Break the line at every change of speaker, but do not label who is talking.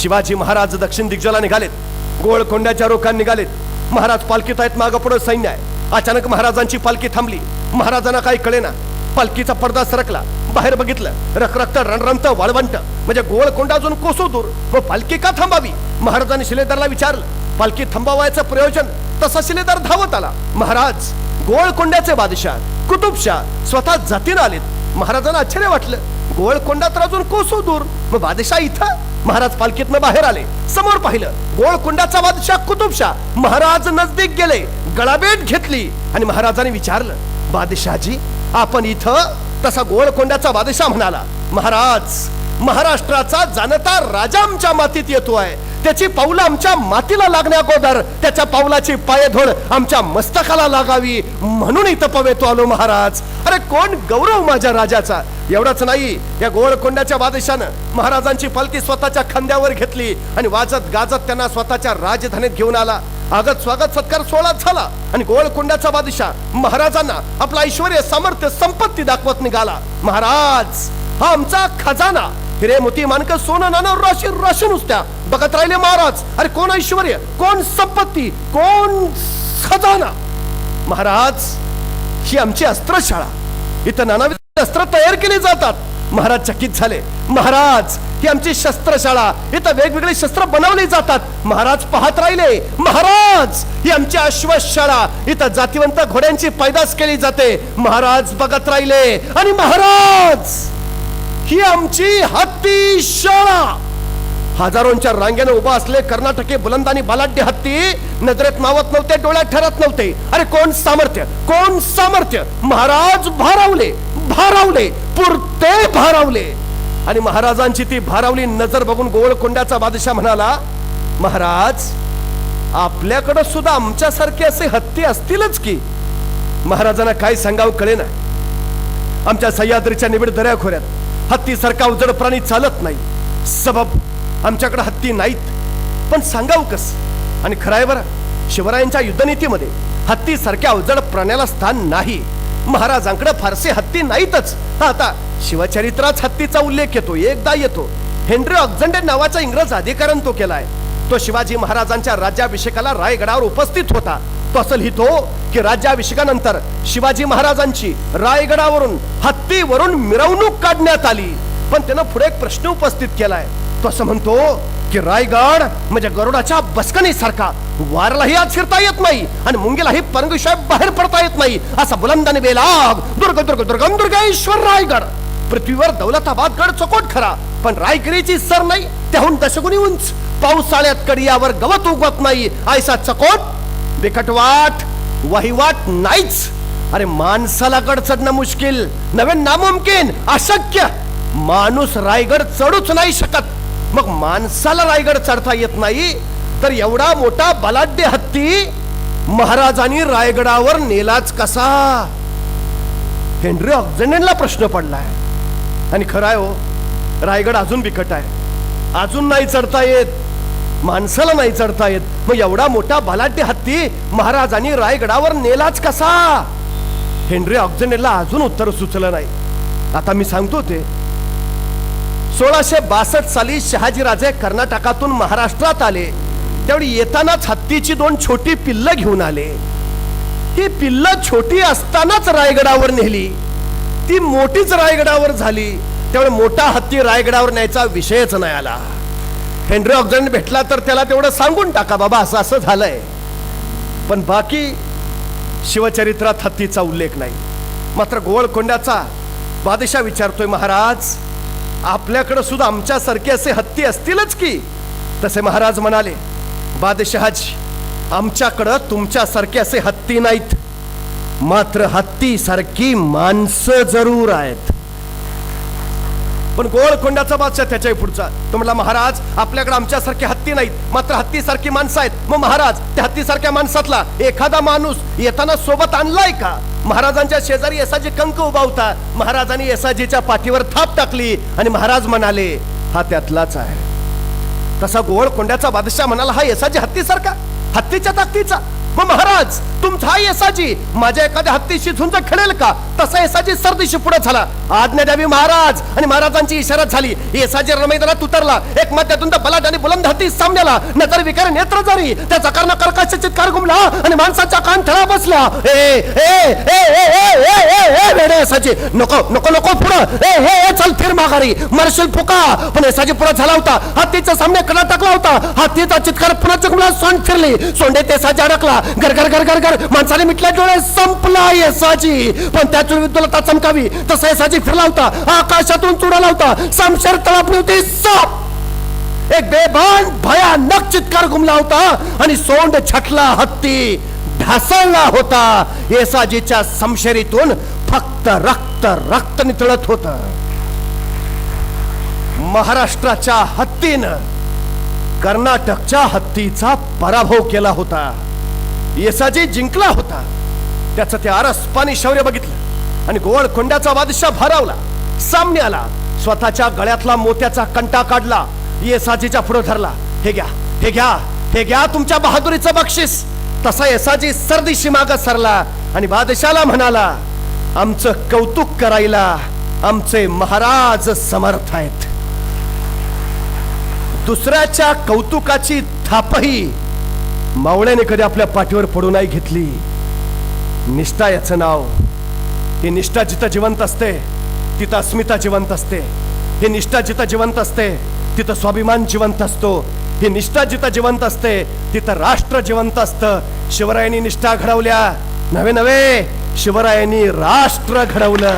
शिवाजी महाराज दक्षिण दिग्जला निघालेत. गोळकोंड्याच्या रोखान निघालेत. महाराज पालखीत आहेत मागं पुढं सैन्य आहे. अचानक महाराजांची पालखी थांबली. महाराजांना काही कळेना. पालखीचा पडदा सरकला. बाहेर बघितलं. रखरक्त रणरणत वाळवंट. म्हणजे गोळकोंडा अजून कोसो दूर. व पालखी का थांबावी? महाराजांनी शिलेदारला विचारलं. पालखी थांबावायचं प्रयोजन. तसा शिलेदार धावत आला. महाराज गोळकोंड्याचे बादशाह कुतुबशाह स्वतः जातीनं आलेत. महाराजांना आश्चर्य वाटलं. गोळकोंडा तर अजून कोसो दूर. मग बादशाह इथं? महाराज पालखीतनं बाहेर आले. समोर पाहिलं गोळकुंडाचा बादशाह कुतुबशाह महाराज नजदीक गेले गळाभेट घेतली आणि महाराजांनी विचारलं बादशाहजी आपण इथं? तसा गोळकोंडाचा बादशाह म्हणाला महाराज महाराष्ट्राचा जाणता राजा आमच्या मातीत येतोय त्याची पावलं आमच्या मातीला लागण्या अगोदर त्याच्या पावलाची पायधोड आमच्या मस्तकाला लागावी म्हणून इथं पवेतो आलो महाराज. अरे कोण गौरव माझ्या राजाचा? एवढंच नाही या गोळकोंड्याच्या बादशानं महाराजांची पालखी स्वतःच्या खांद्यावर घेतली आणि वाजत गाजत त्यांना स्वतःच्या राजधानीत घेऊन आला. आगत स्वागत सत्कार सोहळा झाला आणि गोळकोंड्याचा बादशाह महाराजांना आपला ऐश्वर सामर्थ्य संपत्ती दाखवत निघाला. महाराज हा आमचा खजाना. हिरे मोती मानक सोनं नाना राशी राशी नुसत्या. बघत राहिले महाराज अरे कोण ऐश्वर कोण संपत्ती? कोण खजाना? महाराज ही आमची अस्त्रशाळा. इथं नानाविध शस्त्र तयार केली जातात. महाराज चकित झाले. महाराज ही आमची शस्त्रशाळा. इथं वेगवेगळे शस्त्र बनवली जातात. महाराज पाहत राहिले. महाराज ही आमची अश्वशाळा इथं जातीवंत घोड्यांची पैदास केली जाते. महाराज बघत राहिले. आणि महाराज ही आमची हत्ती शाळा. हजारोंच्या रांगेनं उभा असले कर्नाटकी बुलंद आणि बलाढ्य हत्ती नजरेत मावत नव्हते डोळ्यात ठरत नव्हते. अरे कोण सामर्थ्य? कोण सामर्थ्य? महाराज भारावले भारावले पुरते भारावले. आणि महाराजांची ती भारावली नजर बघून गोवळकोंड्याचा बादशाह म्हणाला महाराज आपल्याकडं सुद्धा आमच्यासारखे असे हत्ती असतीलच की? महाराजांना काय सांगावं कळे ना आमच्या सह्याद्रीच्या निबिड दऱ्याखोऱ्यात हत्ती सारखा उजड प्राणी चालत नाही. सबब आमच्याकडे हत्ती नाहीत. पण सांगावं कसं? आणि खराय बरं शिवरायांच्या युद्धनीतीमध्ये हत्ती सारख्या अवजड प्राण्याला स्थान नाही. महाराजांकडे फारसे हत्ती नाहीतच. हा आता शिवचरित्राच हत्तीचा उल्लेख येतो एकदा येतो. हेनरी ऑक्झंडे नावाचा इंग्रज अधिकाऱ्यानं तो केलाय. तो शिवाजी महाराजांच्या राज्याभिषेकाला रायगडावर उपस्थित होता. तो असं लिहितो की राज्याभिषेकानंतर शिवाजी महाराजांची रायगडावरून हत्तीवरून मिरवणूक काढण्यात आली. पण त्यानं पुढे एक प्रश्न उपस्थित केलाय. तो असं म्हणतो की रायगड म्हणजे गरुडाच्या बसकणी सारखा वारलाही आज शिरता येत नाही आणि मुंगीलाही परंगशिवाय बाहेर पडता येत नाही. असा बुलंदाने बेलाग. दुर्ग दुर्ग दुर्गम दुर्गेश्वर रायगड. पृथ्वीवर दौलताबाद गड चकोट खरा. पण रायगिरीची सर नाही त्याहून दशगुणी उंच. पावसाळ्यात कडियावर गवत उगवत नाही. ऐसा चकोट बिकटवाट वहिवाट नाहीच. अरे माणसाला गड चढणं मुश्किल. नवे नामुमकिन अशक्य. माणूस रायगड चढूच नाही शकत. मग माणसाला रायगड चढता येत नाही तर एवढा मोठा बलाढ्य हत्ती महाराजांनी रायगडावर नेलाच कसा? हेनरी ऑक्झंडनला प्रश्न पडलाय. आणि खराय हो रायगड अजून बिकट आहे. अजून नाही चढता येत माणसाला नाही चढता येत मग एवढा मोठा बलाढ्य हत्ती महाराजांनी रायगडावर नेलाच कसा? हेनरी ऑक्झंडनला अजून उत्तर सुचलं नाही. आता मी सांगतो ते सोळाशे बासष्ट साली शहाजीराजे कर्नाटकातून महाराष्ट्रात आले. त्यावेळी येतानाच हत्तीची दोन छोटी पिल्लं घेऊन आले. ही पिल्लं छोटी असतानाच रायगडावर नेली. ती मोठीच रायगडावर झाली. त्यामुळे मोठा हत्ती रायगडावर न्यायचा विषयच नाही आला. हेनरी ऑक्झन भेटला तर त्याला तेवढं सांगून टाका बाबा असं असं झालंय. पण बाकी शिवचरित्रात हत्तीचा उल्लेख नाही. मात्र गोवळकोंड्याचा बादशाह विचारतोय महाराज आपल्याकडं सुद्धा आमच्यासारखे असे हत्ती असतीलच की? तसे महाराज म्हणाले बादशहाजी आमच्याकडं तुमच्यासारखे असे हत्ती नाहीत. मात्र हत्तीसारखी माणसं जरूर आहेत. पण गोळकोंडाचा बादशाह त्याच्या पुढचा. तो म्हटला महाराज आपल्याकडे आमच्यासारखे हत्ती नाहीत. मात्र हत्तीसारखी माणसं आहेत. मग महाराज त्या हत्तीसारख्या माणसातला एखादा माणूस येताना सोबत आणलाय का? महाराजांच्या शेजारी येसाजी कंक उभा होता. महाराजांनी येसाजीच्या पाठीवर थाप टाकली आणि महाराज म्हणाले हा त्यातलाच आहे. तसा गोवळ कोंड्याचा बादशाह म्हणाला हा येसाजी हत्तीसारखा हत्तीच्या ताकदीचा. मग महाराज तुमचा येसाजी. माझ्या एखाद्या हत्तीशी झुंज खेळेल का? तसा येसाजी सर्दीशी पुढे झाला. आज्ञा द्यावी महाराज. आणि महाराजांची इशारा झाली. येसाजी रणमैदानात उतरला एक मध्यातून बलाट आणि बुलंद हत्ती सामन्याला. नजर विकार नेत्र जरी. त्याचा कारण कर्काशा चितकार गुमला आणि माणसाचा कान ठळा बसला येसाजी. नको नको नको पुढं. ए हे चल फिर माघारी. मरशील फुका. पण येसाजी पुढे झाला होता. हत्तीचा सामने कडा टाकला होता. हत्तीचा चित्कार पुन्हा चकमला सोंड फिरली. सोंडे तेसाजी अडकला. घर घर घर घर. गर माणसाने मिटल्या डोळे संपला येसाजी पण त्या विद्युलता चमकावी. तसा येसाजी फिरला होता. आकाशातून चुडाला होता. समशेर तळापली होती. साप! एक बेभान भयानक चित्कार घुमला होता आणि सोंड छटला हत्ती. ढासळला होता. येसाजीच्या समशेरीतून फक्त रक्त रक्त नितळत होत. महाराष्ट्राच्या हत्तीनं कर्नाटकच्या हत्तीचा पराभव केला होता. येसाजी जिंकला होता त्याचं ते आरसपानी शौर्य बघितलं आणि गोवळकोंड्याचा बादशाह भारावला. सामने आला स्वतःच्या गळ्यातला मोत्याचा कंटा काढला येसाजीच्या पुढे धरला. हे घ्या हे घ्या हे घ्या तुमच्या बहादुरीचं बक्षीस. तसा येसाजी सर्दीशी माग सरला आणि बादशाला म्हणाला आमचं कौतुक करायला आमचे महाराज समर्थ आहेत. दुसऱ्याच्या कौतुकाची थापही मावळ्याने कधी आपल्या पाठीवर पडू नाही घेतली. निष्ठा याचं नाव. ही निष्ठा जिथं जिवंत असते तिथं अस्मिता जिवंत असते. ही निष्ठा जिथं जिवंत असते तिथं स्वाभिमान जिवंत असतो. ही निष्ठा जिथं जिवंत असते तिथं राष्ट्र जिवंत असतं. शिवरायांनी निष्ठा घडवल्या. नवे नवे. शिवरायांनी राष्ट्र घडवलं.